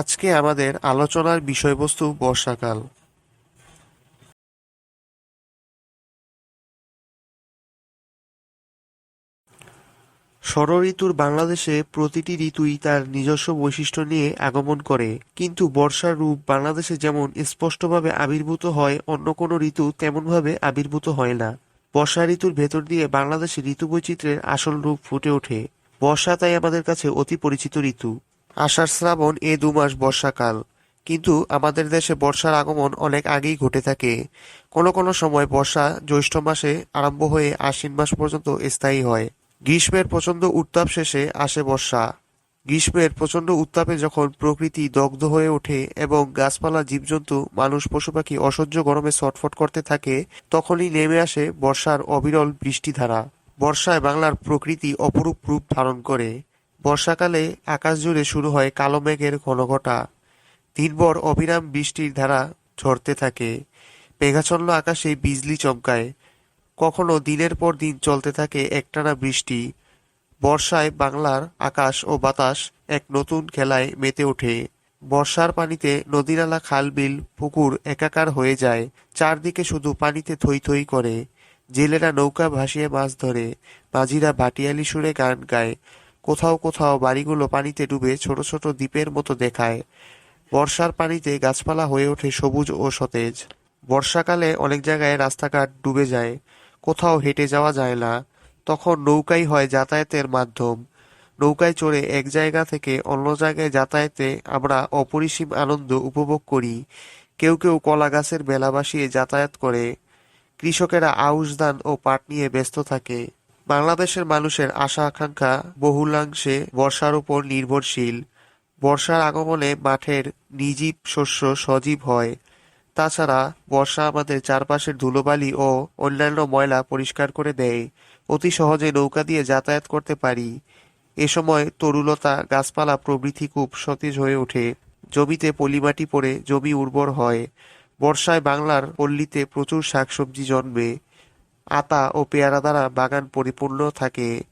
আজকে আমাদের আলোচনার বিষয়বস্তু বর্ষাকাল। ষড়ঋতুর বাংলাদেশে প্রতিটি ঋতুই তার নিজস্ব বৈশিষ্ট্য নিয়ে আগমন করে, কিন্তু বর্ষার রূপ বাংলাদেশে যেমন স্পষ্টভাবে আবির্ভূত হয়, অন্য কোনো ঋতু তেমনভাবে আবির্ভূত হয় না। বর্ষা ঋতুর ভেতর দিয়ে বাংলাদেশে ঋতু বৈচিত্র্যের আসল রূপ ফুটে ওঠে। বর্ষা তাই আমাদের কাছে অতি পরিচিত ঋতু। আষাঢ় শ্রাবণ এ দু মাস বর্ষাকাল। কিন্তু আমাদের দেশে বর্ষার আগমন অনেক আগেই ঘটে থাকে। কোনো কোনো সময় বর্ষা জ্যৈষ্ঠ মাসে আরম্ভ হয়ে আশ্বিন মাস পর্যন্ত স্থায়ী হয়। গ্রীষ্মের প্রচণ্ড উত্তাপ শেষে আসে বর্ষা। গ্রীষ্মের প্রচণ্ড উত্তাপে যখন প্রকৃতি দগ্ধ হয়ে ওঠে এবং গাছপালা, জীবজন্তু, মানুষ, পশুপাখি অসহ্য গরমে ছটফট করতে থাকে, তখনই নেমে আসে বর্ষার অবিরল বৃষ্টিধারা। বর্ষায় বাংলার প্রকৃতি অপরূপ রূপ ধারণ করে। বর্ষাকালে আকাশ জুড়ে শুরু হয় কালো মেঘের ঘনঘটা দিনভর অবিরাম বৃষ্টির ধারা ঝরতে থাকে। মেঘাচ্ছন্ন আকাশে বিজলি চমকায়। কখনো দিনের পর দিন চলতে থাকে একটানা বৃষ্টি। বর্ষায় বাংলার আকাশ ও বাতাস এক নতুন খেলায় মেতে ওঠে। বর্ষার পানিতে নদীনালা খাল বিল পুকুর একাকার হয়ে যায়। চারদিকে শুধু পানিতে থই থই করে। জেলেরা নৌকা ভাসিয়ে মাছ ধরে। মাঝিরা ভাটিয়ালি সুরে গান গায়। কোথাও কোথাও বাড়িগুলো পানিতে ডুবে ছোট ছোট দ্বীপের মতো দেখায়। বর্ষার পানিতে গাছপালা হয়ে ওঠে সবুজ ও সতেজ। বর্ষাকালে অনেক জায়গায় রাস্তাঘাট ডুবে যায়। কোথাও হেঁটে যাওয়া যায় না। তখন নৌকাই হয় যাতায়াতের মাধ্যম। নৌকায় চড়ে এক জায়গা থেকে অন্য জায়গায় যাতায়াতে আমরা অপরিসীম আনন্দ উপভোগ করি। কেউ কেউ কলা গাছের বেলা বাসিয়ে যাতায়াত করে। কৃষকেরা আউশ ধান ও পাট নিয়ে ব্যস্ত থাকে। বাংলাদেশের মানুষের আশা আকাঙ্ক্ষা বহুলাংশে বর্ষার উপর নির্ভরশীল। বর্ষার আগমনে মাঠের নির্জীব শস্য সজীব হয়। তাছাড়া বর্ষা আমাদের চারপাশের ধুলোবালি ও অন্যান্য ময়লা পরিষ্কার করে দেয়। অতি সহজে নৌকা দিয়ে যাতায়াত করতে পারি। এ সময় তরুলতা গাছপালা প্রভৃতি খুব সতেজ হয়ে ওঠে। জমিতে পলিমাটি পড়ে, জমি উর্বর হয়। বর্ষায় বাংলার পল্লীতে প্রচুর শাকসবজি জন্মে। আতা ও পেয়ারা দ্বারা বাগান পরিপূর্ণ থাকে।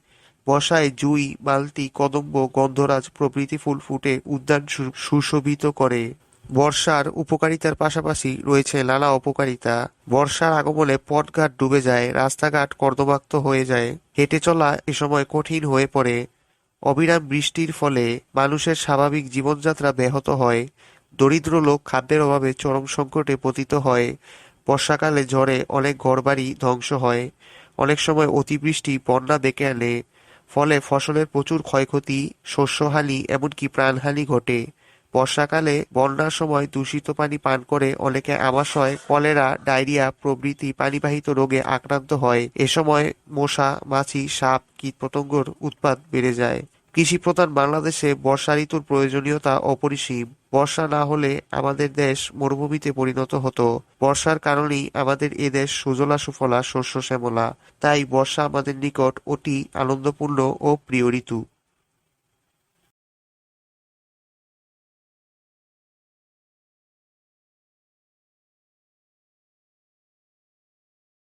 বর্ষায় জুই মালতি কদম্ব, গন্ধরাজ প্রভৃতি ফুল ফুটে উদ্যান সুশোভিত করে। বর্ষার উপকারিতার পাশাপাশি রয়েছে নানা অপকারিতা। বর্ষার আগমনে পথঘাট ডুবে যায়, রাস্তাঘাট কর্দমাক্ত হয়ে যায়, হেঁটে চলা এ সময় কঠিন হয়ে পড়ে। অবিরাম বৃষ্টির ফলে মানুষের স্বাভাবিক জীবনযাত্রা ব্যাহত হয়। দরিদ্র লোক খাদ্যের অভাবে চরম সংকটে পতিত হয়। বর্ষাকালে ঝড়ে অনেক ঘরবাড়ি ধ্বংস হয়। অনেক সময় অতিবৃষ্টি, বন্যা ডেকে আনে। ফলে ফসলের প্রচুর ক্ষয়ক্ষতি, শস্যহানি, এমনকি প্রাণহানি ঘটে। বর্ষাকালে বন্যার সময় দূষিত পানি পান করে অনেকে আমাশয়, কলেরা, ডায়রিয়া প্রভৃতি পানিবাহিত রোগে আক্রান্ত হয়। এ সময় মশা, মাছি, সাপ, কীটপতঙ্গর উৎপাত বেড়ে যায়। কৃষিপ্রধান বাংলাদেশে বর্ষা ঋতুর প্রয়োজনীয়তা অপরিসীম। বর্ষা না হলে আমাদের দেশ মরুভূমিতে পরিণত হতো। বর্ষার কারণেই আমাদের এ দেশ সুজলা সুফলা শস্য শ্যামলা। তাই বর্ষা আমাদের নিকট অতি আনন্দপূর্ণ ও প্রিয় ঋতু।